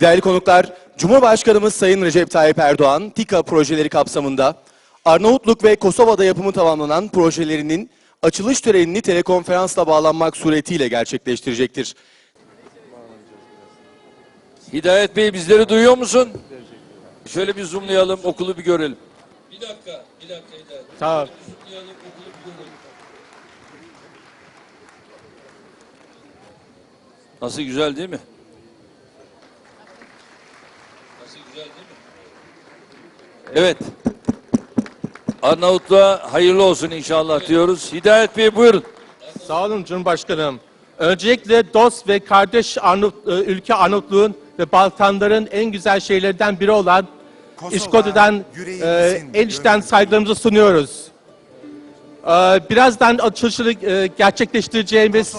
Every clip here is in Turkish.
Değerli konuklar, Cumhurbaşkanımız Sayın Recep Tayyip Erdoğan, TİKA projeleri kapsamında Arnavutluk ve Kosova'da yapımı tamamlanan projelerinin açılış törenini telekonferansla bağlanmak suretiyle gerçekleştirecektir. Hidayet Bey bizleri duyuyor musun? Şöyle bir zoomlayalım, okulu bir görelim. Bir dakika, bir dakika Hidayet. Tamam. Zoomlayalım, okulu bir görelim. Nasıl güzel değil mi? Nasıl güzel değil mi? Evet. Arnavutluğa hayırlı olsun inşallah diyoruz. Hidayet Bey buyurun. Sağ olun Cumhurbaşkanım. Öncelikle dost ve kardeş Arnavut, e, ülke Arnavutluğun ve Balkanların en güzel şeylerden biri olan yüreğimizin e, en içten saygılarımızı sunuyoruz. E, birazdan açılışını e, gerçekleştireceğimiz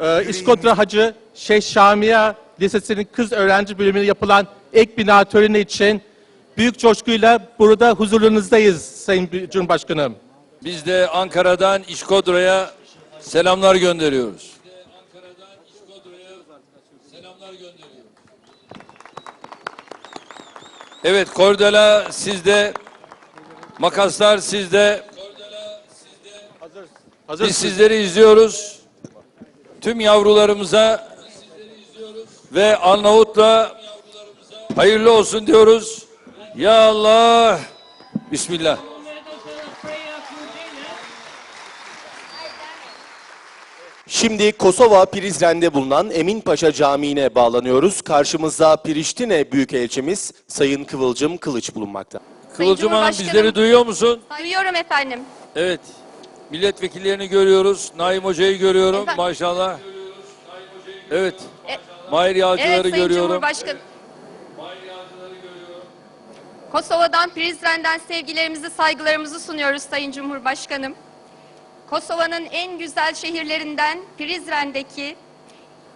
e, İşkodra Hacı Şeyh Şamiya Lisesi'nin kız öğrenci bölümünde yapılan ek bina töreni için büyük coşkuyla burada huzurlarınızdayız Sayın Cumhurbaşkanım. Biz de Ankara'dan İşkodra'ya selamlar gönderiyoruz. Evet Kordela sizde, makaslar sizde. Biz sizleri izliyoruz. Tüm yavrularımıza ve Arnavut'la hayırlı olsun diyoruz. Ya Allah. Bismillah. Şimdi Kosova Prizren'de bulunan Eminpaşa Camii'ne bağlanıyoruz. Karşımızda Priştine Büyükelçimiz Sayın Kıvılcım Kılıç bulunmakta. Kıvılcım Hanım bizleri duyuyor musun? Duyuyorum efendim. Evet. Milletvekillerini görüyoruz. Naim Hoca'yı görüyorum Efendim? maşallah. Evet. E- Mahir Yağcıları Evet Sayın görüyorum. Cumhurbaşkanım. Kosova'dan Prizren'den sevgilerimizi, saygılarımızı sunuyoruz Sayın Cumhurbaşkanım. Kosova'nın en güzel şehirlerinden Prizren'deki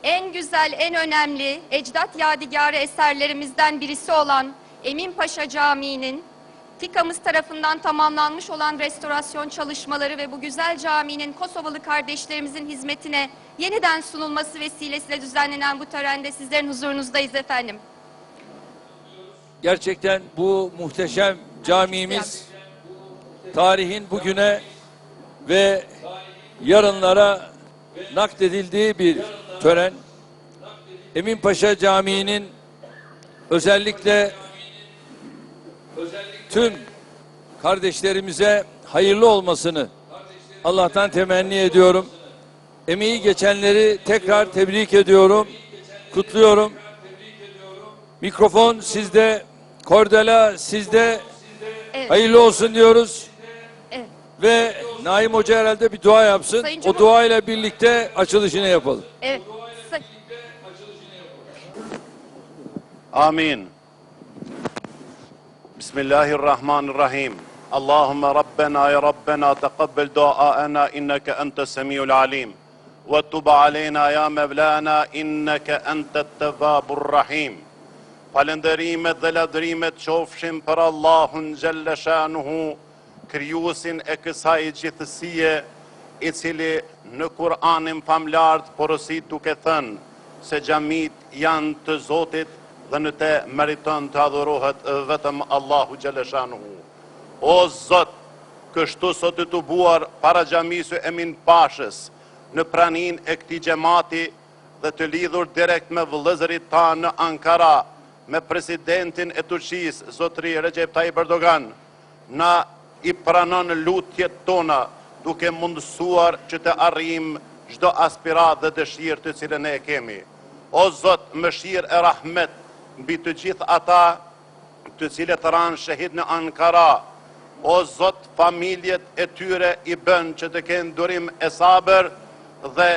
en güzel, en önemli ecdat yadigarı eserlerimizden birisi olan Eminpaşa Camii'nin TİKA'mız tarafından tamamlanmış olan restorasyon çalışmaları ve bu güzel caminin Kosovalı kardeşlerimizin hizmetine yeniden sunulması vesilesiyle düzenlenen bu törende sizlerin huzurunuzdayız efendim. Gerçekten bu muhteşem camimiz tarihin bugüne ve yarınlara nakledildiği bir tören. Eminpaşa Camii'nin özellikle tüm kardeşlerimize hayırlı olmasını Allah'tan temenni ediyorum. Emeği geçenleri tekrar tebrik ediyorum, kutluyorum. Mikrofon sizde, Kordela sizde evet. hayırlı olsun diyoruz. Ve Naim Hoca herhalde bir dua yapsın. O dua ile birlikte açılışını yapalım. Evet. Say Amin. Bismillahirrahmanirrahim. Allahümme Rabbena ya Rabbena teqabbel duaena inneke ente semiyul alim. Ve tub aleyna ya Mevlana inneke ente tevvabur rahim. Falënderimet dhe ladrimet qofshin për Allahun gjelle shanuhu, kryusin e kësaj gjithësie, i cili në Kur'anin famlart porosit duke thënë se gjamit janë të Zotit dhe në te meriton të adhurohet vetëm Allahu gjelle shanuhu. O Zot, kështu sot të të buar para gjamisu Emin Pashës në pranin e këti gjemati dhe të lidhur direkt me vëllëzërit ta në Ankara, me presidentin e Turqis, Zotri Recep Tayyip Erdogan, na i pranon lutjet tona duke mundësuar që të arrim gjdo aspirat dhe dëshirë të cilën e kemi. O Zot, mëshirë e rahmet, mbi të gjithë ata të cilët ranë shahid në Ankara, o Zot, familjet e tyre i bën që të kenë durim e sabër dhe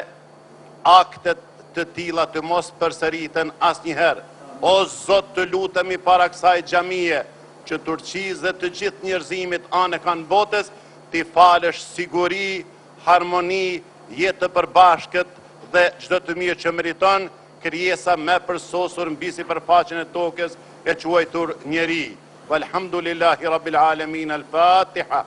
aktet të tila të mos përsëriten asnjëherë. O Zot, të lutemi para kësaj xhamie që Turqisë dhe të gjithë njerëzimit anë kanë botës, ti falësh siguri, harmoni, jetë të përbashkët dhe çdo të mirë që meriton krijesa me përsosur mbi sipërfaqen e tokës e quajtur njeri. Walhamdulillahi Rabbil Alamin, Al-Fatiha.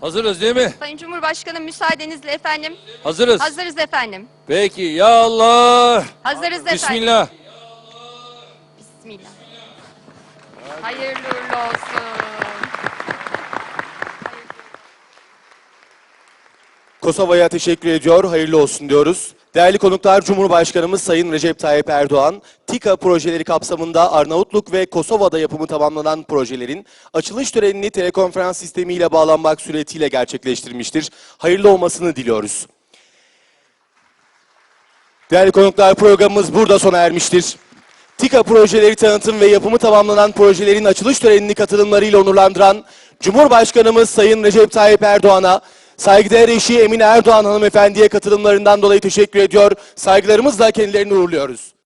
Hazırız değil mi? Sayın Cumhurbaşkanım müsaadenizle efendim. Hazırız. Hazırız efendim. Peki ya Allah. Hazırız efendim. Bismillah. Bismillah. Hayırlı uğurlu olsun. Kosova'ya teşekkür ediyor, hayırlı olsun diyoruz. Değerli konuklar, Cumhurbaşkanımız Sayın Recep Tayyip Erdoğan, TİKA projeleri kapsamında Arnavutluk ve Kosova'da yapımı tamamlanan projelerin açılış törenini telekonferans sistemiyle bağlanmak suretiyle gerçekleştirmiştir. Hayırlı olmasını diliyoruz. Değerli konuklar, programımız burada sona ermiştir. TİKA projeleri tanıtım ve yapımı tamamlanan projelerin açılış törenini katılımlarıyla onurlandıran Cumhurbaşkanımız Sayın Recep Tayyip Erdoğan'a, saygıdeğer eşi Emine Erdoğan hanımefendiye katılımlarından dolayı teşekkür ediyor. Saygılarımızla kendilerini uğurluyoruz.